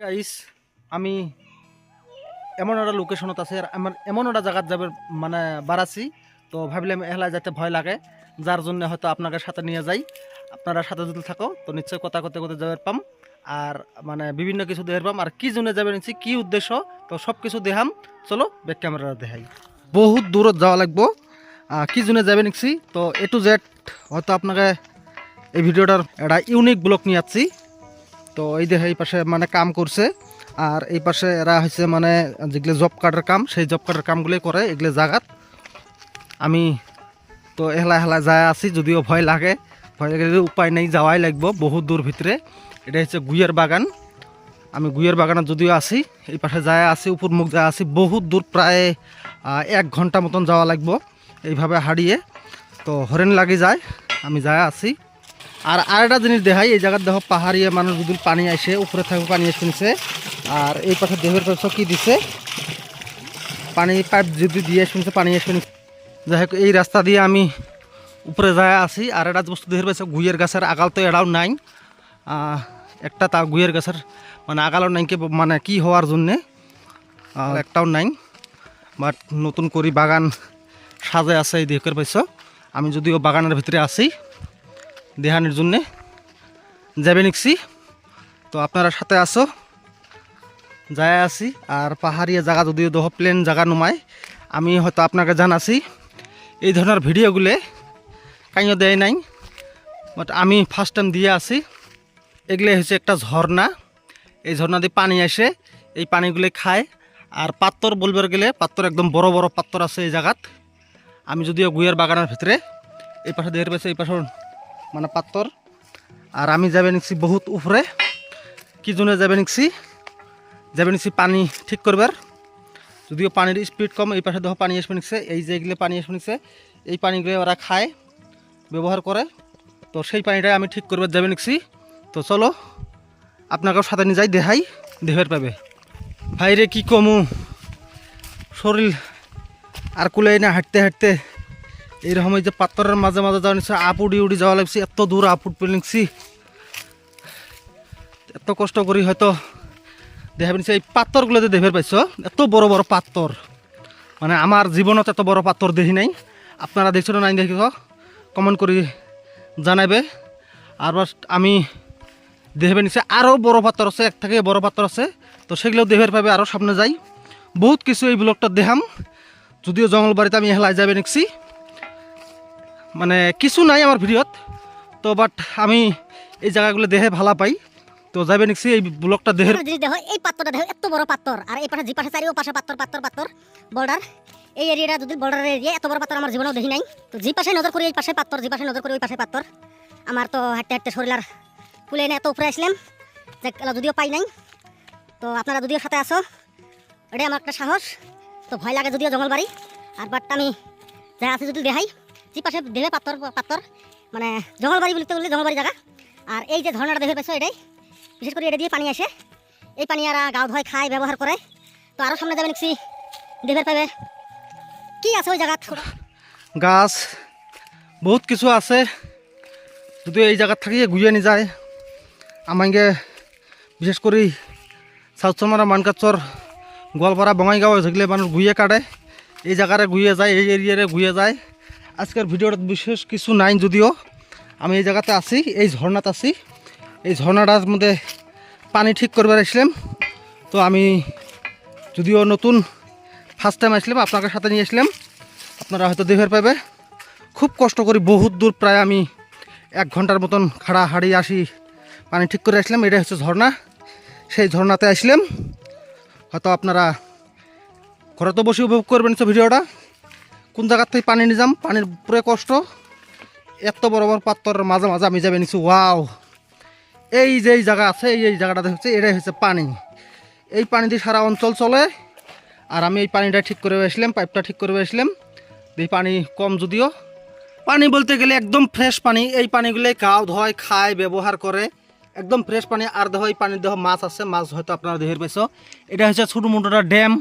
Guys আমি এমন একটা লোকেশনত আছে আর আমার এমন একটা জায়গাত যাবে মানে বাড়াছি তো ভাবলাম এহলা যাতে ভয় লাগে যার জন্য হয়তো আপনাকে সাথে নিয়ে যাই। আপনারা সাথে যদি থাকো, তো নিশ্চয়ই কথা করতে করতে যাবে পাম। আর মানে বিভিন্ন কিছু দেহের পাম। আর কি জন্য যাবে নিচ্ছি কি উদ্দেশ্য, তো সব কিছু দেখাম। চলো ব্যাক ক্যামেরা দেখাই। বহুত দূরত যাওয়া লাগবো। কি জন্য যাবে নিচ্ছি তো এ টু জেড হয়তো আপনাকে এই ভিডিওটার একটা ইউনিক ব্লগ নিয়ে যাচ্ছি তো এই দেখে এই পাশে মানে কাম করছে, আর এই পাশে এরা হচ্ছে মানে যেগুলো জব কার্ডের কাম, সেই জব কার্ডের কামগুলোই করে এগুলো জাগাত। আমি তো এহলা এহলা যায় আছি, যদিও ভয় লাগে। ভয় লাগে উপায় নেই, যাওয়াই লাগবো বহুত দূর ভিতরে। এটা হচ্ছে গুইয়ের বাগান। আমি গুইয়ের বাগানে যদিও আছি, এই পাশে যায় আছি, উপর মুখ যায় আছি, বহুত দূর প্রায় এক ঘণ্টা মতন যাওয়া লাগবো, এইভাবে হারিয়ে তো হরেন লাগি যায়, আমি যায় আছি। আর আরেকটা জিনিস দেখাই, এই জায়গার দেখো পাহাড়িয়া মানুষ যদি পানি আসে উপরে থাকে পানি এসে নিছে আর এই পাশে দেহের পাশে কি দিছে? পানি পাইপ যদি দিয়ে শুনছে, পানি এসে নিছে যাই হোক, এই রাস্তা দিয়ে আমি উপরে যায় আছি। আর একটা বস্তু দেহের পাশে গুইয়ের গাছের আগাল তো এড়াও নাই। একটা তা গুইয়ের গাছের মানে আগালও নাইকে মানে কি হওয়ার জন্যে একটাও নাই। বাট নতুন করি বাগান সাজে আছে এই দেহের পাইছ আমি যদিও বাগানের ভিতরে আছি। দেহানির জন্যে যাবে নিচ্ছি তো আপনারা সাথে আসো, যায় আছি আর পাহাড়িয়া জায়গা যদিও দহ প্লেন জায়গা নমায়, আমি হয়তো আপনাকে জানাছি। এই ধরনের ভিডিওগুলো কাইও দেয় নাই বাট আমি ফার্স্ট টাইম দিয়ে আসি। এগুলো হচ্ছে একটা ঝর্ণা, এই ঝর্ণা দিয়ে পানি আসে, এই পানিগুলো খায়। আর পাত্তর বলবার গেলে পাত্তর একদম বড় বড় পাত্তর আছে এই জায়গাত আমি যদিও গুইয়ের বাগানের ভিতরে, এই পাশে দেহের পাশে এই পাশে মানে পাত্তর। আর আমি যাবে নিচ্ছি বহুত উপরে। কি জন্য যাবে নিচ্ছি যাবে নিচ্ছি পানি ঠিক করবার। যদিও পানির স্পিড কম, এই পাশে দেখো পানি এসে নিচ্ছে এই যে এগুলো পানি এসে নিচ্ছে এই পানিগুলো ওরা খায়, ব্যবহার করে। তো সেই পানিটাই আমি ঠিক করবার যাবে নিচ্ছি তো চলো, আপনাকেও সাথে নিয়ে যাই, দেখাই দেহের পাবে। ভাইরে কি কমু? শরীর আর কুলাই না, হাঁটতে হাঁটতে এইরকম এই যে পাথরের মাঝে মাঝে যাওয়া নিচ্ছে আপ উড়ি যাওয়া লাগছে, এত দূর আপ উঠ পেলেছি এত কষ্ট করি হয়তো দেখা পেয়েছি এই পাথরগুলোতে দেখে পাইছ, এত বড় বড় পাথর। মানে আমার জীবনত এত বড় পাথর দেখি নাই। আপনারা দেখছ না নাই দেখি কমেন্ট করে জানাবে আর আমি দেখবে নিচ্ছে আরও বড় পাথর আছে, এক থেকে বড় পাথর আছে। তো সেগুলোও দেখে পাবে আরও সামনে যাই। বহুত কিছু এই ব্লগটা দেখাম। যদিও জঙ্গল বাড়িতে আমি হেলাই যাবে নিচ্ছি মানে কিছু নাই আমার ভিডিওত তো বাট আমি এই জায়গাগুলো দেখে ভালো পাই। তো যাবে নিচ্ছি এই জিনিস দেখো, এই পাত্রটা দেখো, এত বড় পাত্র। আর এই পাশে যে পাশে চারি ও পাশে পাত্র পাত্র পাত্র। বর্ডার, এই এরিয়াটা যদি বর্ডার এরিয়া, এত বড় পাত্র আমার জীবনেও দেখি নাই। তো যে পাশে নজর করি, এই পাশে পাত্র, যে পাশে নজর করি, ওই পাশে পাত্র। আমার তো হাঁটতে হাঁটতে শরীর আর ফুলে এনে এত উপরে আসলাম, যে যদিও পাই নাই। তো আপনারা যদিও সাথে আসো এটাই আমার একটা সাহস। তো ভয় লাগে যদিও জঙ্গল বাড়ি আর বাট আমি যা আছে যদি দেখাই যে পাশে দেবে পাত্র পাত্র মানে জঙ্গল বাড়ি বলতে বললে জঙ্গল বাড়ি জায়গা আর এই যে ঝর্ণাটা দেখে পেয়েছ এটাই, বিশেষ করে এটা দিয়ে, পানি আসে এই পানি আর গাও ধয় খায় ব্যবহার করে তো আরও সামনে যাবে নিচ্ছি দেবের পাবে কি আছে ওই জায়গাত গাছ, বহুত কিছু আছে। যদি এই জায়গা থাকিয়ে ঘুরিয়ে নিয়ে যায়। আমাকে বিশেষ করে সাউথ চমারা মানকাচর গোয়ালপাড়া বঙাইগাঁও যেগুলো মানুষ ঘুরিয়ে কাটে। এই জায়গারে ঘুরিয়ে যায়, এই এরিয়ারে ঘুরিয়ে যায়। আজকের ভিডিওটা বিশেষ কিছু নাই যদিও। আমি এই জায়গাতে আছি, এই ঝর্ণাতে আছি। এই ঝর্ণাটার মধ্যে পানি ঠিক করবার আসলাম। তো আমি যদিও নতুন ফার্স্ট টাইম আসলাম, আপনাদের সাথে নিয়ে আসলাম। আপনারা হয়তো দেখতে পাবে। খুব কষ্ট করি বহুত দূর প্রায় আমি এক ঘণ্টার মতন খাড়া হাড়ি আসি পানি ঠিক করে আসলাম। এটা হচ্ছে ঝর্ণা। সেই ঝর্ণাতে আসলাম। হয়তো আপনারা ঘরে তো বসে উপভোগ করবেন তো ভিডিওটা। কোন জায়গার থেকে পানি নিয়ে যাম? পানির পুরো কষ্ট। এত বড় বড় পাত্রের মাঝে মাঝে আমি যাবে নিচ্ছি ওয়াও। এই যে এই জায়গা আছে, এই এই জায়গাটা হচ্ছে, এটাই হচ্ছে পানি। এই পানি দিয়ে সারা অঞ্চল চলে। আর আমি এই পানিটা ঠিক করে আসলাম পাইপটা ঠিক করে আসলাম এই পানি কম যদিও। পানি বলতে গেলে একদম ফ্রেশ পানি। এই পানিগুলোই গাও ধয় খায়, ব্যবহার করে। একদম ফ্রেশ পানি। আর দেহ এই পানির দেহ মাছ আছে। মাছ হয়তো আপনারা দেহের পাইছ। এটা হচ্ছে ছোটো মোটোটা ড্যাম।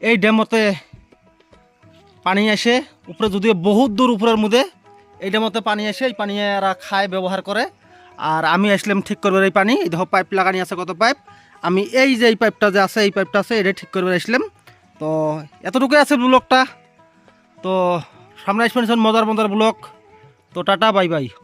এই ড্যামতে পানি আসে, উপরে যদিও বহুত দূর উপরের মধ্যে, এইটার মতো পানি আসে, এই পানি এরা খায়, ব্যবহার করে। আর আমি আসলাম ঠিক করবার এই পানি, এই দেখো পাইপ লাগানি আছে কত পাইপ। আমি এই যে এই পাইপটা যে আছে, এই পাইপটা আছে, এটা ঠিক করবার আসলাম। তো এতটুকুই আছে ব্লকটা তো সামনে আসবেন, মজার মজার ব্লক তো টাটা, বাই বাই।